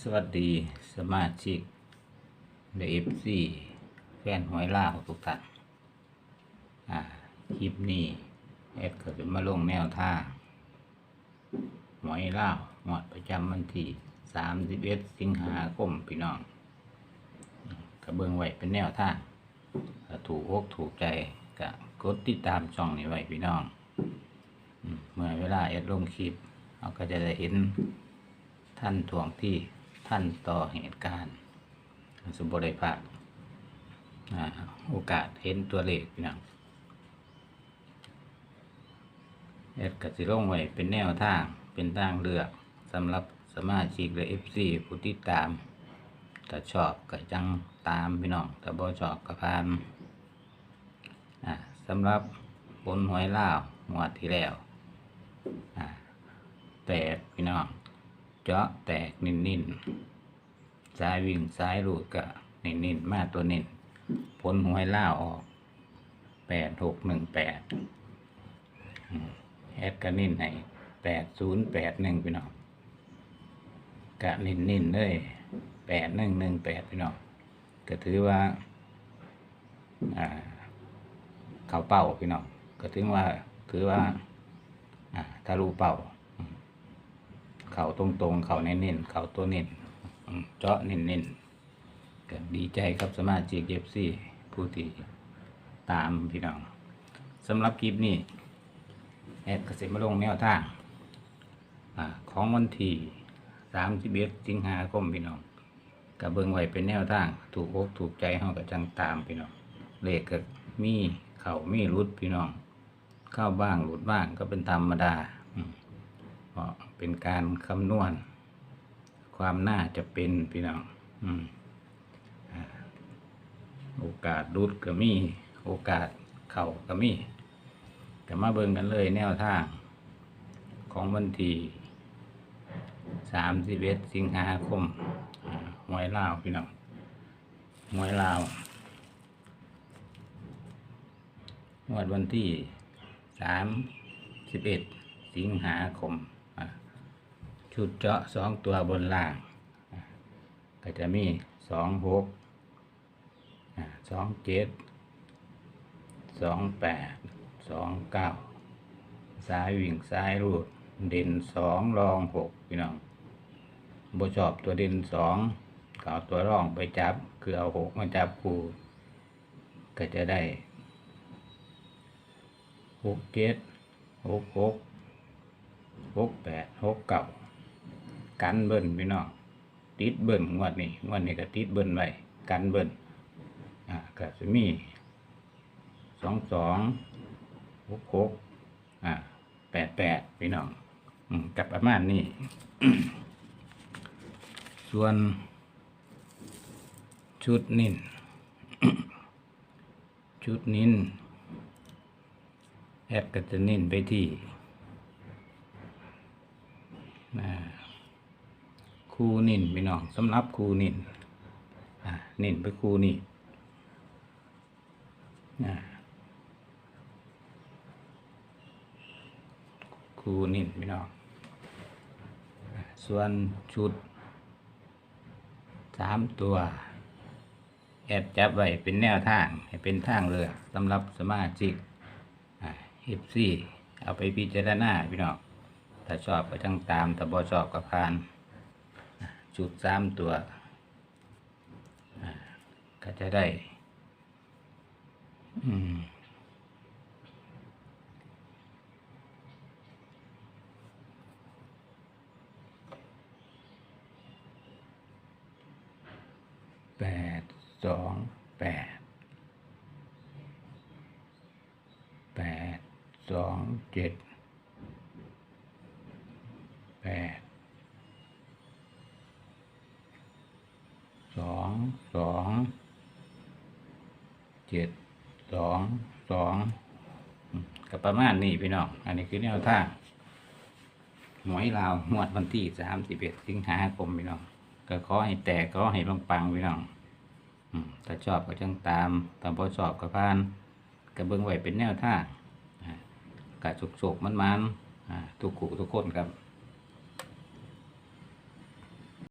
สวัสดีสมาชิกเดเอฟซีแฟนหวยล่าวทุกท่านคลิปนี้แอดก็จะมาลงแนวท่าหวยล่าหมดประจำวันที่สามสิบเอ็ดสิงหาคมพี่น้องกระเบื้องไว้เป็นแนวท่าถูกอกถูกใจก็กดติดตามช่องนี้ไว้พี่น้อง เมื่อเวลาแอดลงคลิปเราก็จะได้เห็น ท่านถ่วงที่ท่านต่อเหตุการณ์สมบูรณ์ภาพอ่าโอกาสเห็นตัวเลขพี่น้องเอ็ดกัสิลงไว้เป็นแนวทางเป็นทางเลือกสำหรับสมาชิกและเอฟซีผู้ติดตามถ้าชอบก็จังตามพี่น้องถ้าบ่ชอบก็ผ่านอ่าสำหรับบนหวยล่าวงวดที่แล้วอ่าแปดพี่น้อง เจาะแตกนิ่นนิ่นๆซ้ายวิ่งซ้ายรูดกะนิ่นนิ่นๆมาตัวนิ่นผลหวยล่าออกแปดหกหนึ่งแปดแอดกะนิ่นให้แปดศูนย์แปดหนึ่งพี่น้องกะนิ่นนิ่นๆเลยแปดหนึ่งหนึ่งแปดพี่น้องก็ถือว่าอ่าเขาเป้าพี่น้องก็ถือว่าถือว่าอ่าทะลุเป้า เขาตรงๆ เข่าเน้นๆ เข่าตัวเน้นเจาะเน้นๆก็ดีใจครับสมาชิกเอฟซีผู้ที่ตามพี่น้องสำหรับคลิปนี้แอดเกษตรมาลงแนวทางอาของวันที่31สิงหาคมพี่น้องกับเบิงไว้เป็นแนวทาง ถูกอกถูกใจเฮากับจังตามพี่น้องเลขก็มีเข่ามีรุดพี่น้อง เข้าบ้างหลุดบ้างก็เป็นธรรมดาอืมเพราะ เป็นการคำนวณ ความน่าจะเป็นพี่น้องโอกาสรุดก็มี โอกาสเข่าก็มีก็มาเบิ่งกันเลยแนวทาง ของวันที่สามสิบเอ็ดสิงหาคมอ่าหวยลาวพี่น้องหวยลาวงวดวันที่สามสิบเอ็ดสิงหาคม ชุดเจาะสองตัวบนล่าง ก็จะมีสองหกสองเจ็ดสองแปดสองเก้าซ้ายวิ่งซ้ายรูด เด่นสองรองหกพี่น้องบชอบตัวเด่นสองก็เอาตัวรองไปจับ คือเอาหกมาจับคู่ก็จะได้หกเจ็ดหกหกหกแปดหกเก้า กันเบิ้ลพี่น้องติดเบิ้ลงวดนี้งวดนี้ก็ติดเบิ้ลไว้กันเบิ้ลอ่าก็จะมีสองสองหกหกอ่าแปดแปดพี่น้องกับประมาณนี้ ส่วน ชุดนินชุดนินแอดก็จะนินไปที่นะ ครูนินพี่น้องสำหรับครูนินอ่านินไปครูนี่นครูนินพี่น้องส่วนชุดสามตัวแอดจับไว้เป็นแนวทางให้เป็นทางเลือกสำหรับสมาชิกเอฟซีเอาไปพิจารณาพี่น้องถ้าชอบก็จังตามถ้าบ่ชอบก็ผ่าน จุดสามตัว ก็จะได้แปดสองแปดแปดสองเจ็ดแปด สองสองเจ็ดสองสองอืมก็ประมาณนี้พี่น้อง อันนี้คือแนวทางหวยลาวหมวดวันที่สามสิบเอ็ดสิงหาคมพี่น้อง ก็ขอให้แตกขอให้ปังๆพี่น้องถ้าชอบก็จังตามตามพอชอบก็ผ่านกระเบื้องไหวเป็นแนวทางอ่ากะสุกๆมันๆทุกขู่ทุกคนครับ